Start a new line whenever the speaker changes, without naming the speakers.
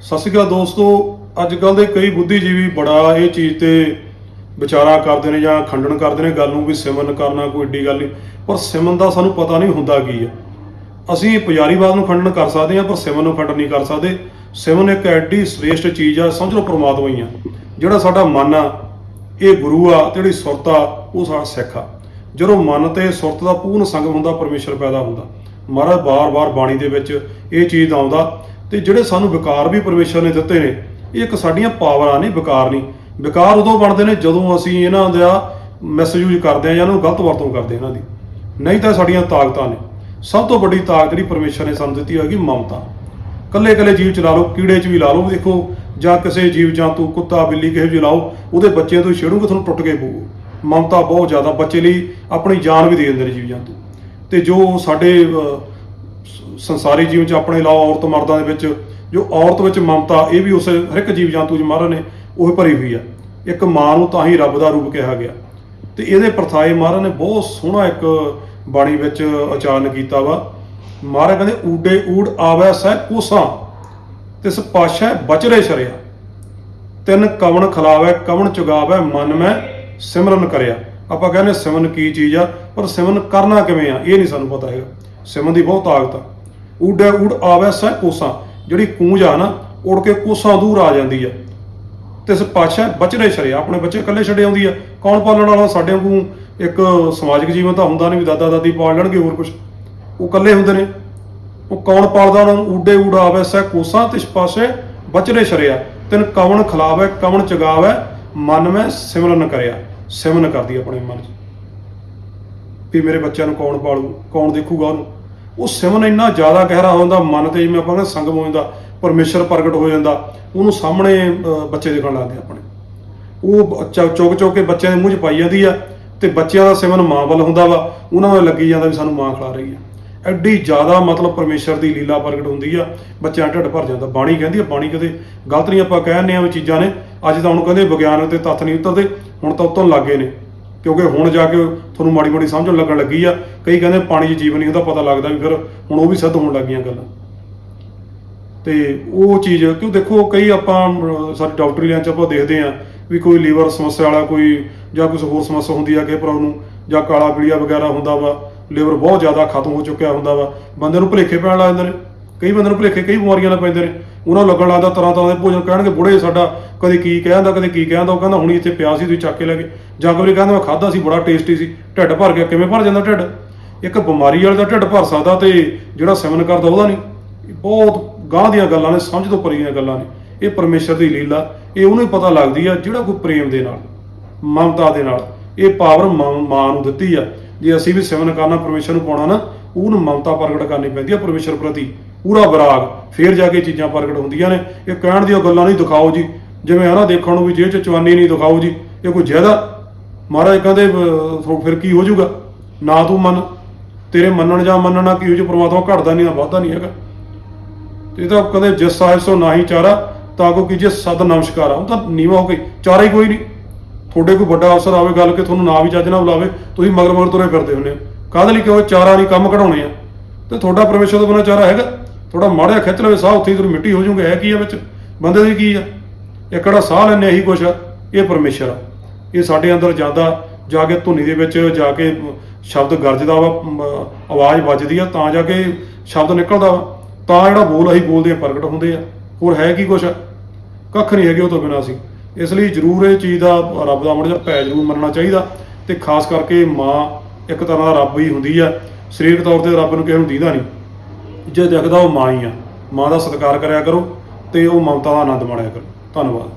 ਸਤਿ ਸ਼੍ਰੀ ਅਕਾਲ ਦੋਸਤੋ ਅੱਜ ਕੱਲ ਦੇ ਕਈ ਬੁੱਧੀਜੀਵੀ ਬੜਾ ਇਹ ਚੀਜ਼ ਤੇ ਵਿਚਾਰਾ ਕਰਦੇ ਨੇ ਜਾਂ ਖੰਡਨ ਕਰਦੇ ਨੇ ਗੱਲ ਨੂੰ ਵੀ ਸਿਮਰਨ ਕਰਨਾ ਕੋਈ ਏਡੀ ਗੱਲ ਨਹੀਂ। ਪਰ ਸਿਮਰਨ ਦਾ ਸਾਨੂੰ ਪਤਾ ਨਹੀਂ ਹੁੰਦਾ ਕੀ ਹੈ ਅਸੀਂ ਪੁਜਾਰੀਵਾਦ ਨੂੰ ਖੰਡਨ ਕਰ ਸਕਦੇ ਹਾਂ, ਪਰ ਸਿਮਰਨ ਨੂੰ ਖੰਡਨ ਨਹੀਂ ਕਰ ਸਕਦੇ। ਸਿਮਰਨ ਇੱਕ ਐਡੀ ਸ੍ਰੇਸ਼ਟ ਚੀਜ਼ ਆ, ਸਮਝ ਲਓ ਪ੍ਰਮਾਤਮਾ ਹੀ ਆ। ਜਿਹੜਾ ਸਾਡਾ ਮਨ ਆ, ਇਹ ਗੁਰੂ ਆ, ਤੇ ਜਿਹੜੀ ਸੁਰਤ ਆ, ਉਹ ਸਾਡਾ ਸਿੱਖ ਆ। ਜਦੋਂ ਮਨ ਤੇ ਸੁਰਤ ਦਾ ਪੂਰਨ ਸੰਗਮ ਹੁੰਦਾ, ਪਰਮੇਸ਼ਰ ਪੈਦਾ ਹੁੰਦਾ। ਮਹਾਰਾਜ ਬਾਰ-ਬਾਰ ਬਾਣੀ ਦੇ ਵਿੱਚ ਇਹ ਚੀਜ਼ ਆਉਂਦਾ ਤੇ ਜਿਹੜੇ ਸਾਨੂੰ ਵਿਕਾਰ ਵੀ ਪਰਮੇਸ਼ਰ ਨੇ ਦਿੱਤੇ ਨੇ, ਇਹ ਇੱਕ ਸਾਡੀਆਂ ਪਾਵਰਾਂ ਨਹੀਂ ਵਿਕਾਰ ਨਹੀਂ। ਵਿਕਾਰ ਉਦੋਂ ਬਣਦੇ ਨੇ ਜਦੋਂ ਅਸੀਂ ਇਹਨਾਂ ਦਾ ਮਿਸਯੂਜ਼ ਕਰਦੇ ਆ ਜਾਂ ਇਹਨੂੰ ਗਲਤ ਵਰਤੋਂ ਕਰਦੇ ਇਹਨਾਂ ਦੀ। ਨਹੀਂ ਤਾਂ ਸਾਡੀਆਂ ਤਾਕਤਾਂ ਨੇ। ਸਭ ਤੋਂ ਵੱਡੀ ਤਾਕਤ ਜਿਹੜੀ ਪਰਮੇਸ਼ਰ ਨੇ ਸਾਨੂੰ ਦਿੱਤੀ ਹੈਗੀ ਮਮਤਾ। ਕੱਲੇ ਕੱਲੇ ਜੀਵ ਚ ਲਾ ਲਓ, ਕੀੜੇ ਚ ਵੀ ਲਾ ਲਓ, ਦੇਖੋ, ਜਾਂ ਕਿਸੇ ਜੀਵ ਜੰਤੂ, ਕੁੱਤਾ, ਬਿੱਲੀ, ਕਿਸੇ ਵੀ ਲਾਓ, ਉਹਦੇ ਬੱਚਿਆਂ ਤੋਂ ਛੇੜੂਗੇ, ਤੁਹਾਨੂੰ ਟੁੱਟ ਕੇ ਪਊ ਮਮਤਾ ਬਹੁਤ ਜ਼ਿਆਦਾ ਬੱਚੇ ਲਈ ਆਪਣੀ ਜਾਨ ਵੀ ਦੇ ਦਿੰਦੇ ਨੇ ਜੀਵ ਜੰਤੂ। ਤੇ ਜੋ ਸਾਡੇ ਸੰਸਾਰੀ ਜੀਵਨ ਚ ਆਪਣੇ ਲਾਓ ਔਰਤ ਮਰਦਾਂ ਦੇ ਵਿੱਚ ਜੋ ਔਰਤ ਵਿੱਚ ਮਮਤਾ, ਇਹ ਵੀ ਉਸ ਹਰ ਇੱਕ ਜੀਵ ਜੰਤੂ ਚ ਮਹਾਰਾਜ ਨੇ, ਉਹ ਭਰੀ ਹੋਈ ਆ। ਇੱਕ ਮਾਂ ਨੂੰ ਤਾਂ ਹੀ ਰੱਬ ਦਾ ਰੂਪ ਕਿਹਾ ਗਿਆ। ਤੇ ਇਹਦੇ ਪ੍ਰਥਾਏ ਮਹਾਰਾਜ ਨੇ ਬਹੁਤ ਸੋਹਣਾ ਇੱਕ ਬਾਣੀ ਵਿੱਚ ਉਚਾਰਨ ਕੀਤਾ ਵਾ। ਮਹਾਰਾਜ ਕਹਿੰਦੇ, ਊਡੇ ਊੜ ਆਵੈ ਸਹਿ ਕੋਸਾਂ, ਤਿਸ ਪਾਸ਼ਾ ਬਚਰੇ ਸ਼ਰਿਆ। ਤਿੰਨ ਕਵਣ ਖਲਾਵੇ, ਕਵਣ ਚੁਗਾਵੈ, ਮਨ ਮੈਂ ਸਿਮਰਨ ਕਰਿਆ। ਆਪਾਂ ਕਹਿੰਦੇ ਸਿਮਰਨ ਕੀ ਚੀਜ਼ ਆ, ਪਰ ਸਿਮਰਨ ਕਰਨਾ ਕਿਵੇਂ ਆ, ਇਹ ਨਹੀਂ ਸਾਨੂੰ ਪਤਾ ਹੈਗਾ। ਸਿਮਨ ਦੀ ਬਹੁਤ ਤਾਕਤ ਆ। ਊਡੇ ਊੜ ਆਵੈ ਸਹਿ ਕੋਸਾਂ। ਜਿਹੜੀ ਕੂੰਜ ਆ ਨਾ, ਉੜ ਕੇ ਕੋਸਾਂ ਦੂਰ ਆ ਜਾਂਦੀ ਆ। ਤਿਸ ਪਾਸ਼ਾ ਬਚਰੇ ਸ਼ਰਿਆ ਆਪਣੇ ਬੱਚੇ ਇਕੱਲੇ ਛੱਡੇ ਆਉਂਦੀ ਆ। ਕੌਣ ਪਾਲਣ ਵਾਲਾ ਸਾਡੇ ਵਾਂਗੂ? ਇੱਕ ਸਮਾਜਿਕ ਜੀਵਨ ਤਾਂ ਹੁੰਦਾ ਨਹੀਂ ਵੀ ਦਾਦਾ, ਦਾਦੀ ਪਾਲ ਲੈਣਗੇ ਹੋਰ ਕੁਝ ਉਹ ਇਕੱਲੇ ਹੁੰਦੇ ਨੇ। ਉਹ ਕੌਣ ਪਾਲਦਾ ਉਹਨਾਂ ਨੂੰ? ਊਡੇ ਊੜਾ ਆਵੇ ਸਹਿ ਕੋਸਾਂ। ਤਿਸ ਪਾਸੇ ਬਚਰੇ ਸ਼ਰਿਆ ਤਿਨ ਕਵਣ ਖਲਾਵੇ, ਕਵਣ ਚਗਾਵੇ, ਮਨ ਮੈਂ ਸਿਮਰਨ ਕਰਿਆ। ਸਿਮਰਨ ਕਰਦੀ ਆਪਣੇ ਮਨ 'ਚ। ਵੀ ਮੇਰੇ ਬੱਚਿਆਂ ਨੂੰ ਕੌਣ ਪਾਲੂ, ਕੌਣ ਦੇਖੂਗਾ ਉਹਨੂੰ? ਉਹ ਸਿਮਰਨ ਇੰਨਾ ਜ਼ਿਆਦਾ ਗਹਿਰਾ ਹੋ ਜਾਂਦਾ, ਮਨ ਤੇ ਜਿਵੇਂ ਆਪਾਂ ਕਹਿੰਦੇ ਸੰਗਮ ਹੋ ਜਾਂਦਾ, ਪਰਮੇਸ਼ਰ ਪ੍ਰਗਟ ਹੋ ਜਾਂਦਾ, ਉਹਨੂੰ ਸਾਹਮਣੇ ਬੱਚੇ ਦੇਖਣ ਲੱਗਦੇ ਆਪਣੇ। ਉਹ ਚੁੱਕ ਚੁੱਕ ਕੇ ਬੱਚਿਆਂ ਦੇ ਮੂੰਹ 'ਚ ਪਾਈ ਜਾਂਦੀ ਆ ਤੇ ਬੱਚਿਆਂ ਦਾ ਸਿਮਰਨ ਮਾਂ ਵੱਲ ਹੁੰਦਾ ਵਾ, ਉਹਨਾਂ ਨੂੰ ਲੱਗੀ ਜਾਂਦਾ ਵੀ ਸਾਨੂੰ ਮਾਂ ਖਿਲਾ ਰਹੀ ਆ। ਐਡੀ ਜ਼ਿਆਦਾ ਮਤਲਬ ਪਰਮੇਸ਼ਰ ਦੀ ਲੀਲਾ ਪ੍ਰਗਟ ਹੁੰਦੀ ਆ, ਬੱਚਿਆਂ ਦਾ ਢਿੱਡ ਭਰ ਜਾਂਦਾ। ਬਾਣੀ ਕਹਿੰਦੀ ਆ, ਬਾਣੀ ਕਦੇ ਗਲਤ ਨਹੀਂ ਆਪਾਂ ਕਹਿੰਦੇ ਆ ਵੀ ਚੀਜ਼ਾਂ ਨੇ, ਅੱਜ ਤਾਂ ਹੁਣ ਕਹਿੰਦੇ ਵਿਗਿਆਨ ਤੇ ਤੱਥ ਨਹੀਂ ਉਤਰਦੇ, ਹੁਣ ਤਾਂ ਉਤਰਨ ਲੱਗੇ ਨੇ। ਕਿਉਂਕਿ ਹੁਣ ਜਾ ਕੇ ਤੁਹਾਨੂੰ ਮਾੜੀ ਮਾੜੀ ਸਮਝਣ ਲੱਗਣ ਲੱਗੀ ਆ ਕਈ ਕਹਿੰਦੇ ਪਾਣੀ 'ਚ ਜੀਵਨ ਨਹੀਂ ਹੁੰਦਾ ਪਤਾ ਲੱਗਦਾ ਵੀ ਫਿਰ ਹੁਣ ਉਹ ਵੀ ਸਿੱਧ ਹੋਣ ਲੱਗੀਆਂ ਗੱਲਾਂ। ਤੇ ਉਹ ਚੀਜ਼ ਕਿਉਂ ਦੇਖੋ ਕਈ ਆਪਾਂ ਅਹ, ਸਾਡੇ ਡਾਕਟਰੀ ਲਾਈਨ ਚ ਆਪਾਂ ਦੇਖਦੇ ਆ ਵੀ ਕੋਈ ਲੀਵਰ ਸਮੱਸਿਆ ਵਾਲਾ ਕੋਈ ਜਾਂ ਕੁਝ ਹੋਰ ਸਮੱਸਿਆ ਹੁੰਦੀ ਆ ਕਿ ਪ੍ਰੋਬਲਮ ਨੂੰ ਜਾਂ ਕਾਲਾ ਪੀਲੀਆ ਵਗੈਰਾ ਹੁੰਦਾ ਵਾ ਲੀਵਰ ਬਹੁਤ ਜ਼ਿਆਦਾ ਖਤਮ ਹੋ ਚੁੱਕਿਆ ਹੁੰਦਾ ਵਾ ਬੰਦੇ ਨੂੰ ਭੁਲੇਖੇ ਪੈਣ ਲੱਗ ਜਾਂਦੇ ਨੇ। ਕਈ ਬੰਦੇ ਨੂੰ ਭੁਲੇਖੇ, ਕਈ ਬਿਮਾਰੀਆਂ ਲੱਗ ਪੈਂਦੇ ਨੇ। ਉਹਨਾਂ ਨੂੰ ਲੱਗਣ ਲੱਗਦਾ ਤਰ੍ਹਾਂ ਤਰ੍ਹਾਂ ਦੇ ਭੋਜਨ ਕਹਿਣਗੇ, ਬੁੜੇ ਸਾਡਾ, ਕਦੇ ਕੀ ਕਹਿੰਦਾ, ਕਦੇ ਕੀ ਕਹਿੰਦਾ, ਉਹ ਕਹਿੰਦਾ ਹੁਣੀ ਇੱਥੇ ਪਿਆ ਸੀ, ਤੁਸੀਂ ਚੱਕ ਕੇ ਲੈ ਗਏ। ਜਾਂ ਕੋਈ ਕਹਿੰਦਾ, ਮੈਂ ਖਾਦਾ ਸੀ, ਬੜਾ ਟੇਸਟੀ ਸੀ, ਢਿੱਡ ਭਰ ਗਿਆ, ਕਿਵੇਂ ਭਰ ਜਾਂਦਾ ਢਿੱਡ? ਇੱਕ ਬਿਮਾਰੀ ਵਾਲੇ ਦਾ ਢਿੱਡ ਭਰ ਸਕਦਾ ਤੇ ਜਿਹੜਾ ਸੇਵਨ ਕਰਦਾ ਉਹਦਾ ਨਹੀਂ। ਬਹੁਤ ਗਾਂਹ ਦੀਆਂ ਗੱਲਾਂ ਨੇ, ਸਮਝ ਤੋਂ ਪਰੀਆਂ ਦੀਆਂ ਗੱਲਾਂ ਨੇ। ਇਹ ਪਰਮੇਸ਼ਰ ਦੀ ਲੀਲਾ, ਇਹ ਉਹਨੂੰ ਹੀ ਪਤਾ ਲੱਗਦੀ ਆ, ਜਿਹੜਾ ਕੋਈ ਪ੍ਰੇਮ ਦੇ ਨਾਲ, ਮਮਤਾ ਦੇ ਨਾਲ, ਇਹ ਪਾਵਰ ਮਾਂ ਨੂੰ ਦਿੱਤੀ ਆ। ਜੇ ਅਸੀਂ ਵੀ ਸੇਵਨ ਕਰਨਾ, ਪਰਮੇਸ਼ਰ ਨੂੰ ਪਾਉਣਾ ਨਾ, ਉਹਨੂੰ ਮਮਤਾ ਪ੍ਰਗਟ ਕਰਨੀ ਪੈਂਦੀ ਆ, ਪਰਮੇਸ਼ਰ ਪ੍ਰਤੀ। ਪੂਰਾ ਵਿਰਾਗ, ਫੇਰ ਜਾ ਕੇ ਚੀਜ਼ਾਂ ਪ੍ਰਗਟ ਹੁੰਦੀਆਂ ਨੇ। ਇਹ ਕਹਿਣ ਦੀਆਂ ਗੱਲਾਂ ਨਹੀਂ, ਦਿਖਾਓ ਜੀ। ਜਿਵੇਂ ਹਨਾ ਦੇਖਣ ਨੂੰ ਵੀ ਜੇ ਚ ਚਵਾਨੀ ਨਹੀਂ, ਦਿਖਾਓ ਜੀ। ਇਹ ਕੋਈ ਜ਼ਿਆਦਾ, ਮਹਾਰਾਜ ਕਹਿੰਦੇ ਫਿਰ ਕੀ ਹੋ ਜਾਊਗਾ? ਨਾ ਤੂੰ ਮੰਨ। ਤੇਰੇ ਮੰਨਣ ਜਾਂ ਮੰਨਣਾ ਕੀ ਹੋ ਜਾ ਪ੍ਰਮਾਤਮਾ ਘਟਦਾ ਨਹੀਂ ਨਾ ਵੱਧਦਾ ਨਹੀਂ ਹੈਗਾ। ਤੇ ਇਹ ਤਾਂ ਕਦੇ ਜਿਸ ਸਾਹਿਬ ਸੋ ਨਾਹੀ ਚਾਰਾ, ਤਾਂ ਕੋ ਕੀ ਜੇ ਸਦ ਨਮਸਕਾਰ। ਆ ਉਹ ਤਾਂ ਨੀਵਾ ਹੋ ਗਈ। ਚਾਰਾ ਹੀ ਕੋਈ ਨਹੀਂ। ਤੁਹਾਡੇ ਕੋਈ ਵੱਡਾ ਅਫਸਰ ਆਵੇ, ਗੱਲ ਕਿ ਤੁਹਾਨੂੰ ਨਾ ਵੀ ਚੱਜ ਨਾ ਬੁਲਾਵੇ, ਤੁਸੀਂ ਮਗਰ ਮਗਰ ਤੁਰੇ ਫਿਰਦੇ ਹੁੰਦੇ ਹੋ। ਕਾਹਦੇ ਲਈ ਕਿਉਂ ਚਾਰਾ ਨਹੀਂ ਕੰਮ ਕਢਾਉਣੇ ਆ? ਤੇ ਤੁਹਾਡਾ ਪਰਮੇਸ਼ਰ ਤੋਂ ਬਿਨਾਂ ਚਾਰਾ ਹੈਗਾ? ਥੋੜਾ ਮਾੜਿਆ ਖਿੱਚ ਲਵੇ, ਸਾਹ ਉੱਥੇ ਹੀ ਤੁਸੀਂ ਮਿੱਟੀ ਹੋ ਜਾਓਗੇ ਹੈ ਕੀ ਆ ਵਿੱਚ? ਬੰਦੇ ਦੀ ਕੀ ਆ? ਇਹ ਕਿਹੜਾ ਸਾਹ ਲੈਣੇ ਇਹੀ ਕੁਛ ਆ? ਇਹ ਪਰਮੇਸ਼ਰ ਆ। ਇਹ ਸਾਡੇ ਅੰਦਰ ਜਾਂਦਾ, ਜਾ ਕੇ ਧੁਨੀ ਦੇ ਵਿੱਚ, ਜਾ ਕੇ ਸ਼ਬਦ ਗਰਜਦਾ ਵਾ ਆਵਾਜ਼ ਵੱਜਦੀ ਆ, ਤਾਂ ਜਾ ਕੇ ਸ਼ਬਦ ਨਿਕਲਦਾ ਵਾ। ਤਾਂ ਜਿਹੜਾ ਬੋਲ ਅਸੀਂ ਬੋਲਦੇ ਆ, ਪ੍ਰਗਟ ਹੁੰਦੇ ਆ। ਹੋਰ ਹੈ ਕੀ ਕੁਛ ਕੱਖ ਨਹੀਂ ਹੈਗੇ ਉਹ ਤੋਂ ਬਿਨਾਂ ਸੀ ਇਸ ਲਈ ਜ਼ਰੂਰ ਇਹ ਚੀਜ਼ ਦਾ ਰੱਬ ਦਾ ਮੜ ਜਾ ਭੈ ਜ਼ਰੂਰ ਮੰਨਣਾ ਚਾਹੀਦਾ। ਤੇ ਖਾਸ ਕਰਕੇ ਮਾਂ ਇੱਕ ਤਰ੍ਹਾਂ ਦਾ ਰੱਬ ਹੀ ਹੁੰਦੀ ਆ। ਸਰੀਰਕ ਤੌਰ ਤੇ ਰੱਬ ਨੂੰ ਕਿਸੇ ਨੂੰ ਦੀਦਾ ਨਹੀਂ। ਜੇ ਦਿਖਦਾ ਉਹ ਮਾਂ ਹੀ ਆ। ਮਾਂ ਦਾ ਸਤਿਕਾਰ ਕਰਿਆ ਕਰੋ ਤੇ ਉਹ ਮਮਤਾ ਦਾ ਆਨੰਦ ਮਾਣਿਆ ਕਰੋ। ਧੰਨਵਾਦ।